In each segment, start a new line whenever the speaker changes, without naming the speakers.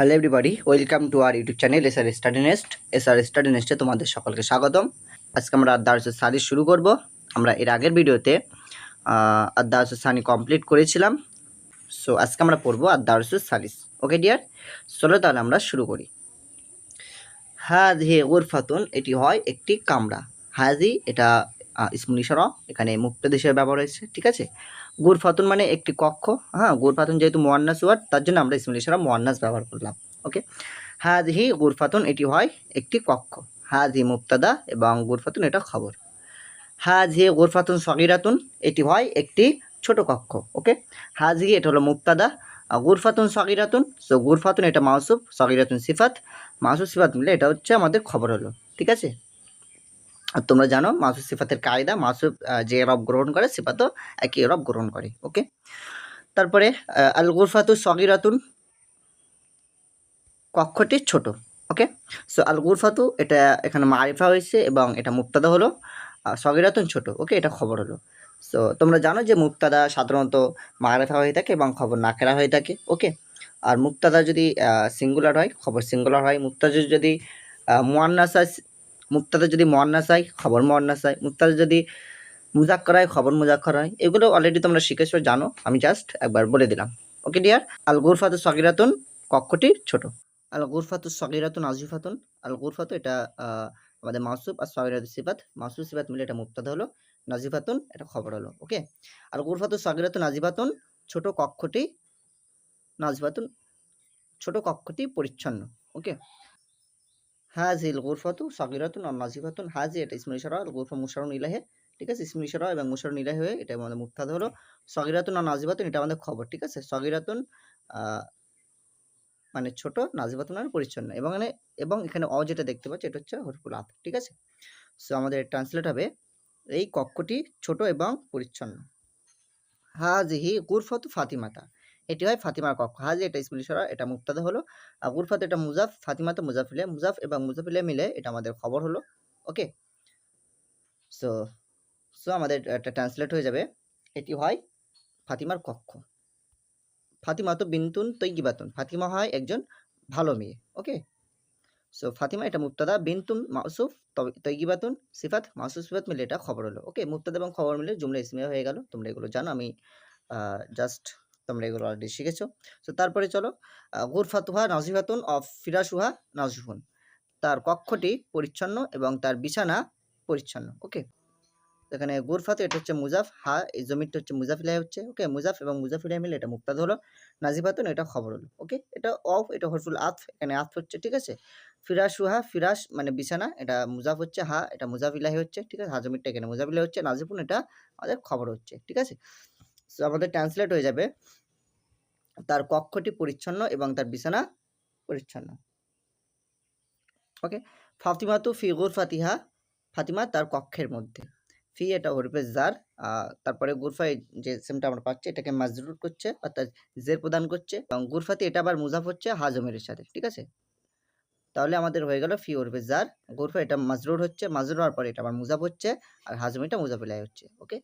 Hello everybody welcome to our YouTube channel S R study nest S R study নেস্টে তোমাদের সকলকে স্বাগতম। আজকে আমরা আদার্সের সারি শুরু করব। আমরা এর আগের ভিডিওতে আদার্সের সানি কমপ্লিট করেছিলাম। সো আজকে আমরা পড়ব আদার্সের সালিস ওকে ডিয়ার চলো তাহলে আমরা শুরু করি। হাজি ওরফাতুন এটি হয় একটি কামড়া হাজি এটা ইসমুল এখানে মুক্ত হিসেবে ব্যবহার হয়েছে ঠিক আছে? গুরফাতুন মানে একটি কক্ষ হ্যাঁ গুরফাতুন যেহেতু মোয়ান্নাস ওয়ার্ড, তার জন্য আমরা ইসমুল ইশারা মোয়ান্নাস ব্যবহার করলাম, ওকে? হাজহি গুরফাতুন এটি হয় একটি কক্ষ হাজহি মুক্তাদা এবং গুরফাতুন এটা খবর। হাজহি গুরফাতুন সগিরাতুন এটি হয় একটি ছোট কক্ষ, ওকে? হাজহি এটা হলো মুক্তাদা গুরফাতুন সগিরাতুন, সো গুরফাতুন এটা মাউসুফ, সগিরাতুন সিফাত, মাউসুফ সিফাত মিলে এটা হচ্ছে আমাদের খবর হলো, ঠিক আছে? তোমরা জানো মাসুফ সিফাতের কায়দা মাসুফ যে রব গ্রহণ করে, সিফাতও একই রব গ্রহণ করে, ওকে? তারপরে আল গুরফাতু সগিরাতুন, কক্ষটি ছোট, ওকে? সো আল গুরফাতু এটা এখানে মারিফা হয়েছে এবং এটা মুক্তাদা হলো সগিরাতুন ছোট, ওকে? এটা খবর হলো। সো তোমরা জানো যে মুক্তাদা সাধারণত মারিফা হয়ে থাকে এবং খবর নাকেরা হয়ে থাকে, ওকে? আর মুক্তাদা যদি সিঙ্গুলার হয়, খবর সিঙ্গুলার হয় মুক্তাদা যদি মোয়ান্নাস হয় মুক্তাদা যদি মোয়ান্নাস হয় খবর মোয়ান্নাস হয় মুক্তাদা যদি মুজাক্কর হয় খবর মুজাক্কর হয়, এগুলো অলরেডি তোমরা শিখেছো, জানো। আমি জাস্ট একবার বলে দিলাম। ওকে ডিয়ার আল গুরফাতু সগিরাতুন কক্ষটি ছোট। আল গুরফাতু সগিরাতুন আজিফাতুন আল গুরফাতু এটা আমাদের মাসুব আর সগিরাতু সিফাত। মাসুব সিফাত মিলে এটা মুক্তাদা হলো নাজিফাতুন এটা খবর হলো ওকে আল গুরফাতু সগিরাতুন নাজিফাতুন ছোট কক্ষটি নাজিফাতুন ছোট কক্ষটি পরিচ্ছন্ন ওকে হাজিল গুরফাতু সগিরাতুন আর নাজিফাতুন হাজি এটা ইসমুল ইশারা আর গুরফা মুশারুন ইলাহে ঠিক আছে, ইসমুল ইশারা এবং মুশারুন ইলাহে হয়ে এটা আমাদের মুক্তাদ হলো। সগিরাতুন আর নাজিফাতুন এটা আমাদের খবর, ঠিক আছে? সগিরাতুন মানে ছোট নাজিফাতুন আর পরিচ্ছন্ন। এবং এখানে এবং এখানে অ যেটা দেখতে পাচ্ছি, এটা হচ্ছে হরফুল আত, ঠিক আছে? সো আমাদের ট্রান্সলেট হবে, এই কক্ষটি ছোট এবং পরিচ্ছন্ন। হাজিহি গুরফাতু ফাতিমাতা। এটি হয় ফাতিমার কক্ষ। হাজি এটা ইসমুল ইশারা এটা মুক্তাদা হলো। আর গুরফাত এটা মুজাফ, ফাতিমা তো মুজাফিলে। মুজাফ এবং মুজাফিলে মিলে এটা আমাদের খবর হলো। ওকে? সো সো আমাদের একটা ট্রান্সলেট হয়ে যাবে। এটি হয় ফাতিমার কক্ষ। ফাতিমা তো বিন্তুন তৈগিবাতুন ফাতিমা হয় একজন ভালো মেয়ে। ওকে? সো, ফাতিমা এটা মুক্তাদা বিন্তুন মাসুফ তৈগিবাতুন সিফাত মাসুফ সিফাত মিলে এটা খবর হলো। ওকে? মুক্তাদা এবং খবর মিলে জুমলা ইসমিয়া হয়ে গেল। তোমরা এগুলো জানো। আমি জাস্ট তোমরা এগুলো অলরেডি শিখেছো। তো তারপরে চলো গুরফাতুহা নাজিফাতুন অফ ফিরাসুহা নাজিফুন তার কক্ষটি পরিচ্ছন্ন এবং তার বিছানা পরিচ্ছন্ন ওকে এখানে গুরফাতু এটা হচ্ছে মুজাফ, হা, এই জমিটা হচ্ছে মুজাফিলাই হচ্ছে ওকে মুজাফ এবং মুজাফিলাই মিলে এটা মুক্তাদ হলো নাজিফাতুন এটা খবর হলো ওকে এটা অফ, এটা হরফুল আতফ এখানে আতফ হচ্ছে, ঠিক আছে? ফিরাসুহা, ফিরাস মানে বিছানা, এটা মুজাফ হচ্ছে, হা, এটা মুজাফিলাহি হচ্ছে, ঠিক আছে? হা হাজমিরটা এখানে মুজাফিলাই হচ্ছে নাজিফুন এটা আমাদের খবর হচ্ছে, ঠিক আছে? আমাদের ট্রান্সলেট হয়ে যাবে। তার কক্ষটি পরিচ্ছন্ন এবং তার বিছানা পরিচ্ছন্ন। ওকে ফাতিমাতু ফি গুরফাতিহা। ফাতিমা তার কক্ষের মধ্যে। ফি এটা হরফে জার তারপরে গুরফায় যে সেমটা আমরা পাচ্ছি, এটাকে মাজরুর করছে, অর্থাৎ জের প্রদান করছে। এবং গুরফাতি এটা আবার মুজাফ হচ্ছে হাজমের সাথে, ঠিক আছে? তাহলে আমাদের হয়ে গেল ফি হরফে জার গুরফা এটা মাজরুর হচ্ছে মাজরুর হওয়ার পরে এটা আবার মুজাফ হচ্ছে, আর হাজমিটা মুজাফিলাই হচ্ছে ওকে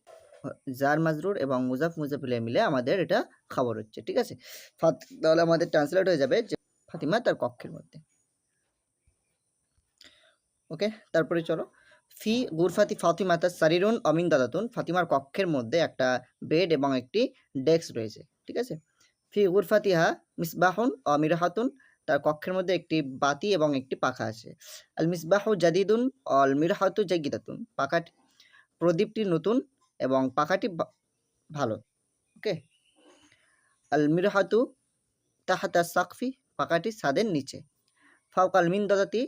জার মাজরুর এবং মুজাফ মুজাফিলাই মিলে আমাদের এটা খবর হচ্ছে, ঠিক আছে? তাহলে আমাদের ট্রান্সলেট হয়ে যাবে যে ফাতিমা তার কক্ষের মধ্যে। ওকে, তারপরে চলো। ফি গুরফাতি ফাতিমা তার সারিরুন অমিন দাদাতুন। ফাতিমার কক্ষের মধ্যে একটা বেড এবং একটি ডেস্ক রয়েছে, ঠিক আছে? ফি গুরফাতিহা মিসবাহুন অমিরাহাতুন। তার কক্ষের মধ্যে একটি বাতি এবং একটি পাখা আছে। আল মিসবাহু জাদিদুন, অল মিরাহাতু জাগিদাতুন। পাখাটি প্রদীপটি নতুন। এবং পাখাটি ভালো, ওকে? আল মিরাহাতু তাহাতা সাকফি, পাখাটি ছাদের নিচে। ফাউকাল মিন দাদাতি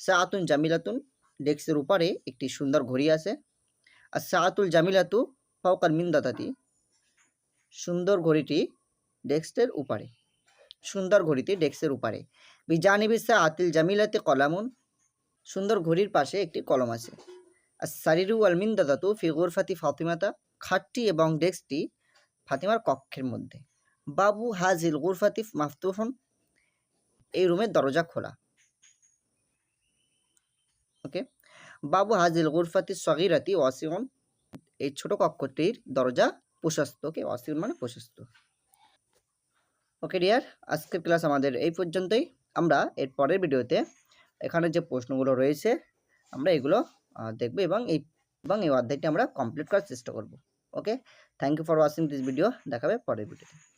সাআতুন জামিলাতুন ডেস্কের উপরে একটি সুন্দর ঘড়ি আছে। আর সাআতুল জামিলাতু ফাউকাল মিন দাদাতি, সুন্দর ঘড়িটি ডেস্কের উপরে, সুন্দর ঘড়িটি ডেস্কের উপরে। বিজানিবি সাআতিল জামিলাতে কলামুন, সুন্দর ঘড়ির পাশে একটি কলম আছে। সারিরু আল মিন দাদাতু ফি গুরফাতি ফাতিমাতা, খাটটি এবং ডেস্কটি ফাতিমার কক্ষের মধ্যে। বাবু হাজিল গুরফাতি মাফতুহন, এই রুমের দরজা খোলা। ওকে? বাবু হাজিল গুরফাতি সগিরাতি ওয়াসিউন, এই ছোট কক্ষটির দরজা প্রশস্ত, ওকে? ওয়াসিউন মানে প্রশস্ত। ওকে, ডিয়ার? আজকের ক্লাস আমাদের এই পর্যন্তই। আমরা এর পরের ভিডিওতে এখানে যে প্রশ্নগুলো রয়েছে, আমরা এগুলো দেখব এবং এই এবং এই অধ্যায়টি আমরা কমপ্লিট করার চেষ্টা করব। Okay thank you for watching this video দেখাবে পরের ভিডিওতে